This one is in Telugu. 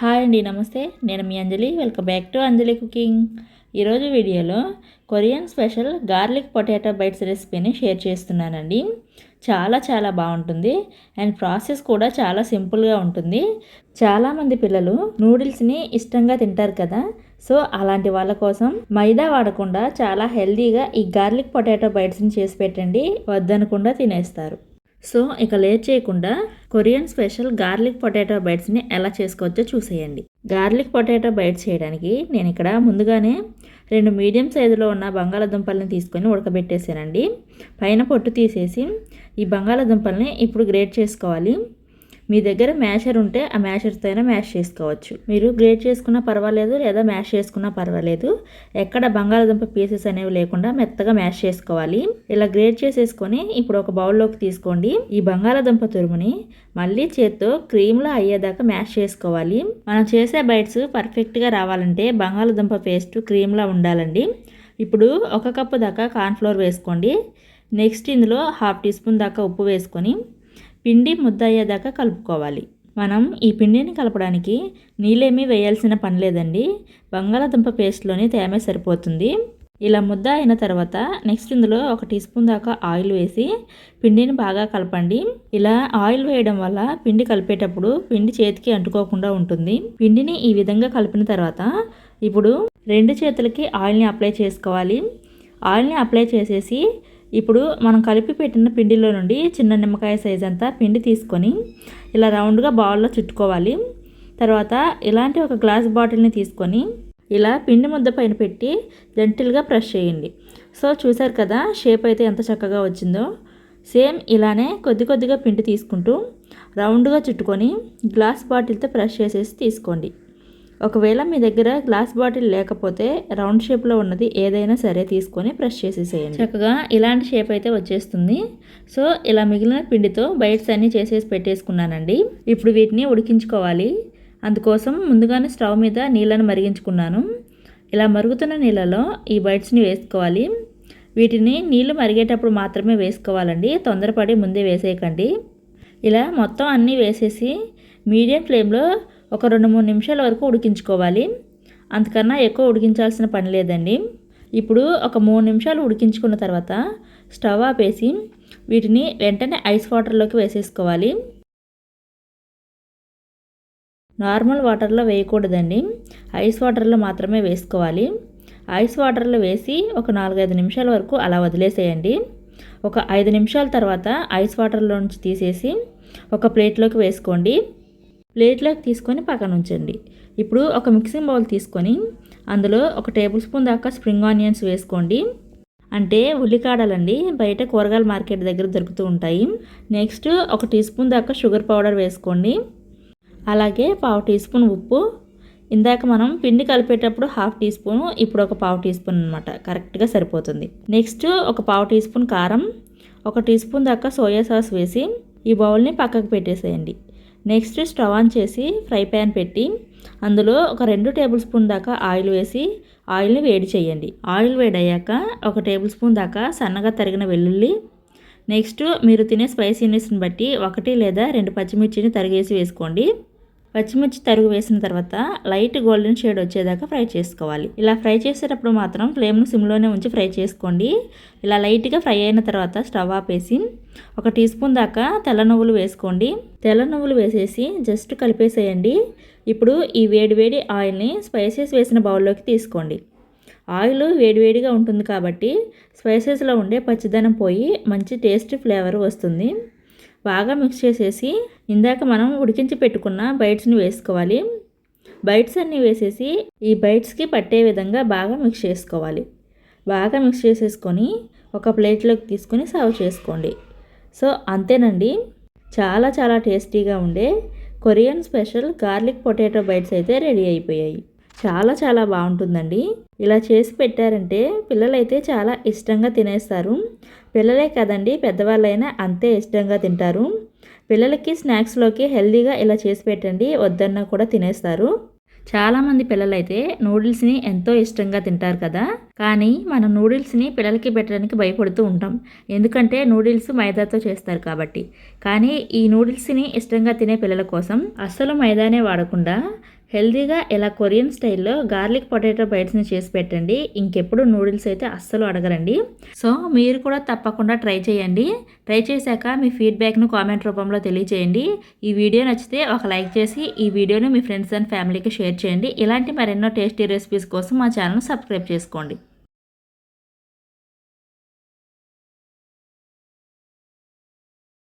హాయ్ అండి నమస్తే. నేను మీ Anjali. Welcome back to Anjali cooking. ఈరోజు వీడియోలో Korean special garlic potato bites రెసిపీని షేర్ చేస్తున్నానండి. చాలా చాలా బాగుంటుంది. అండ్ ప్రాసెస్ కూడా చాలా సింపుల్గా ఉంటుంది. చాలామంది పిల్లలు నూడిల్స్ని ఇష్టంగా తింటారు కదా. సో అలాంటి వాళ్ళ కోసం మైదా వాడకుండా చాలా హెల్దీగా ఈ గార్లిక్ పొటాటో బైట్స్ని చేసి పెట్టండి. వద్దనకుండా తినేస్తారు. సో ఇక లేట్ చేయకుండా కొరియన్ స్పెషల్ గార్లిక్ పొటాటో బైట్స్ని ఎలా చేసుకోవచ్చో చూసేయండి. గార్లిక్ పొటాటో బైట్స్ చేయడానికి నేను ఇక్కడ ముందుగానే రెండు మీడియం సైజులో ఉన్న బంగాళాదుంపల్ని తీసుకొని ఉడకబెట్టేసానండి పైన పొట్టు తీసేసి ఈ బంగాళాదుంపల్ని ఇప్పుడు గ్రేట్ చేసుకోవాలి. మీ దగ్గర మ్యాషర్ ఉంటే ఆ మ్యాషర్తో అయినా మ్యాష్ చేసుకోవచ్చు. మీరు గ్రేట్ చేసుకున్నా పర్వాలేదు లేదా మ్యాష్ చేసుకున్నా పర్వాలేదు. ఎక్కడ బంగాళాదుంప పీసెస్ అనేవి లేకుండా మెత్తగా మ్యాష్ చేసుకోవాలి. ఇలా గ్రేట్ చేసేసుకొని ఇప్పుడు ఒక బౌల్లోకి తీసుకోండి. ఈ బంగాళాదుంప తురుముని మళ్ళీ చేత్తో క్రీమ్లా అయ్యేదాకా మ్యాష్ చేసుకోవాలి. మనం చేసే బైట్స్ పర్ఫెక్ట్గా రావాలంటే బంగాళాదుంప పేస్ట్ క్రీమ్లా ఉండాలండి. ఇప్పుడు ఒక కప్పు దాకా కార్న్ఫ్లోర్ వేసుకోండి. నెక్స్ట్ ఇందులో హాఫ్ టీ స్పూన్ దాకా ఉప్పు వేసుకొని పిండి ముద్ద అయ్యేదాకా కలుపుకోవాలి. మనం ఈ పిండిని కలపడానికి నీళ్ళేమీ వేయాల్సిన పని లేదండి. బంగాళాదుంప పేస్ట్లోని తేమే సరిపోతుంది. ఇలా ముద్ద అయిన తర్వాత నెక్స్ట్ ఇందులో ఒక టీ స్పూన్ దాకా ఆయిల్ వేసి పిండిని బాగా కలపండి. ఇలా ఆయిల్ వేయడం వల్ల పిండి కలిపేటప్పుడు పిండి చేతికి అంటుకోకుండా ఉంటుంది. పిండిని ఈ విధంగా కలిపిన తర్వాత ఇప్పుడు రెండు చేతులకి ఆయిల్ని అప్లై చేసుకోవాలి. ఆయిల్ని అప్లై చేసేసి ఇప్పుడు మనం కలిపి పెట్టిన పిండిలో నుండి చిన్న నిమ్మకాయ సైజ్ అంతా పిండి తీసుకొని ఇలా రౌండ్గా బౌల్లో చుట్టుకోవాలి. తర్వాత ఇలాంటి ఒక గ్లాస్ బాటిల్ని తీసుకొని ఇలా పిండి ముద్ద పైన పెట్టి జెంటిల్గా ప్రెస్ చేయండి. సో చూసారు కదా షేప్ అయితే ఎంత చక్కగా వచ్చిందో. సేమ్ ఇలానే కొద్ది కొద్దిగా పిండి తీసుకుంటూ రౌండ్గా చుట్టుకొని గ్లాస్ బాటిల్తో ప్రెస్ చేసేసి తీసుకోండి. ఒకవేళ మీ దగ్గర గ్లాస్ బాటిల్ లేకపోతే రౌండ్ షేప్లో ఉన్నది ఏదైనా సరే తీసుకొని ప్రెస్ చేసేసేయండి. చక్కగా ఇలాంటి షేప్ అయితే వచ్చేస్తుంది. సో ఇలా మిగిలిన పిండితో బైట్స్ అన్నీ చేసేసి పెట్టేసుకున్నానండి. ఇప్పుడు వీటిని ఉడికించుకోవాలి. అందుకోసం ముందుగానే స్టవ్ మీద నీళ్ళను మరిగించుకున్నాను. ఇలా మరుగుతున్న నీళ్ళలో ఈ బైట్స్ని వేసుకోవాలి. వీటిని నీళ్ళు మరిగేటప్పుడు మాత్రమే వేసుకోవాలండి. తొందరపడి ముందే వేసేయకండి. ఇలా మొత్తం అన్నీ వేసేసి మీడియం ఫ్లేమ్లో ఒక రెండు మూడు నిమిషాల వరకు ఉడికించుకోవాలి. అంతకన్నా ఎక్కువ ఉడికించాల్సిన పని లేదండి. ఇప్పుడు ఒక మూడు నిమిషాలు ఉడికించుకున్న తర్వాత స్టవ్ ఆపేసి వీటిని వెంటనే ఐస్ వాటర్లోకి వేసేసుకోవాలి. నార్మల్ వాటర్లో వేయకూడదండి. ఐస్ వాటర్లో మాత్రమే వేసుకోవాలి. ఐస్ వాటర్లో వేసి ఒక నాలుగైదు నిమిషాల వరకు అలా వదిలేసేయండి. ఒక ఐదు నిమిషాల తర్వాత ఐస్ వాటర్లో నుంచి తీసేసి ఒక ప్లేట్లోకి వేసుకోండి. ప్లేట్లోకి తీసుకొని పక్కన ఉంచండి. ఇప్పుడు ఒక మిక్సింగ్ బౌల్ తీసుకొని అందులో ఒక టేబుల్ స్పూన్ దాకా స్ప్రింగ్ ఆనియన్స్ వేసుకోండి. అంటే ఉల్లికాడలండి బయట కూరగాయల మార్కెట్ దగ్గర దొరుకుతూ ఉంటాయి. నెక్స్ట్ ఒక టీ స్పూన్ దాకా షుగర్ పౌడర్ వేసుకోండి. అలాగే పావు టీ స్పూన్ ఉప్పు. ఇందాక మనం పిండి కలిపేటప్పుడు హాఫ్ టీ స్పూన్ ఇప్పుడు ఒక పావు టీ స్పూన్ అనమాట కరెక్ట్గా సరిపోతుంది. నెక్స్ట్ ఒక పావు టీ స్పూన్ కారం ఒక టీ స్పూన్ దాకా సోయా సాస్ వేసి ఈ బౌల్ని పక్కకు పెట్టేసేయండి. నెక్స్ట్ స్టవ్ ఆన్ చేసి ఫ్రై ప్యాన్ పెట్టి అందులో ఒక రెండు టేబుల్ స్పూన్ దాకా ఆయిల్ వేసి ఆయిల్ని వేడి చేయండి. ఆయిల్ వేడయ్యాక ఒక టేబుల్ స్పూన్ దాకా సన్నగా తరిగిన వెల్లుల్లి నెక్స్ట్ మీరు తినే స్పైసీనెస్ని బట్టి ఒకటి లేదా రెండు పచ్చిమిర్చిని తరిగేసి వేసుకోండి. పచ్చిమిర్చి తరుగు వేసిన తర్వాత లైట్ గోల్డెన్ షేడ్ వచ్చేదాకా ఫ్రై చేసుకోవాలి. ఇలా ఫ్రై చేసేటప్పుడు మాత్రం ఫ్లేమ్ను సిమ్లోనే ఉంచి ఫ్రై చేసుకోండి. ఇలా లైట్గా ఫ్రై అయిన తర్వాత స్టవ్ ఆపేసి ఒక టీ స్పూన్ దాకా తెల్ల నువ్వులు వేసుకోండి. తెల్ల నువ్వులు వేసేసి జస్ట్ కలిపేసేయండి. ఇప్పుడు ఈ వేడివేడి ఆయిల్ని స్పైసెస్ వేసిన బౌల్లోకి తీసుకోండి. ఆయిల్ వేడివేడిగా ఉంటుంది కాబట్టి స్పైసెస్లో ఉండే పచ్చిదనం పోయి మంచి టేస్ట్ ఫ్లేవర్ వస్తుంది. బాగా మిక్స్ చేసేసి ఇందాక మనం ఉడికించి పెట్టుకున్న బైట్స్ని వేసుకోవాలి. బైట్స్ అన్నీ వేసేసి ఈ బైట్స్కి పట్టే విధంగా బాగా మిక్స్ చేసుకోవాలి. బాగా మిక్స్ చేసేసుకొని ఒక ప్లేట్లోకి తీసుకొని సర్వ్ చేసుకోండి. సో అంతేనండి. చాలా చాలా టేస్టీగా ఉండే Korean special garlic potato bites అయితే రెడీ అయిపోయాయి. చాలా చాలా బాగుంటుందండి. ఇలా చేసి పెట్టారంటే పిల్లలైతే చాలా ఇష్టంగా తినేస్తారు. పిల్లలే కదండి పెద్దవాళ్ళైనా అంతే ఇష్టంగా తింటారు. పిల్లలకి స్నాక్స్లోకి హెల్దీగా ఇలా చేసి పెట్టండి వద్దన్నా కూడా తినేస్తారు. చాలామంది పిల్లలైతే నూడిల్స్ని ఎంతో ఇష్టంగా తింటారు కదా. కానీ మనం నూడిల్స్ని పిల్లలకి పెట్టడానికి భయపడుతూ ఉంటాం. ఎందుకంటే నూడిల్స్ మైదాతో చేస్తారు కాబట్టి. కానీ ఈ నూడిల్స్ని ఇష్టంగా తినే పిల్లల కోసం అస్సలు మైదానే వాడకుండా హెల్దీగా ఇలా కొరియన్ స్టైల్లో గార్లిక్ పొటాటో బైట్స్ని చేసి పెట్టండి. ఇంకెప్పుడు నూడిల్స్ అయితే అస్సలు అడగరండి. సో మీరు కూడా తప్పకుండా ట్రై చేయండి. ట్రై చేశాక మీ ఫీడ్బ్యాక్ను కామెంట్ రూపంలో తెలియజేయండి ఈ వీడియో నచ్చితే ఒక లైక్ చేసి ఈ వీడియోని మీ ఫ్రెండ్స్ అండ్ ఫ్యామిలీకి షేర్ చేయండి. ఇలాంటి మరెన్నో టేస్టీ రెసిపీస్ కోసం మా ఛానల్ సబ్స్క్రైబ్ చేసుకోండి.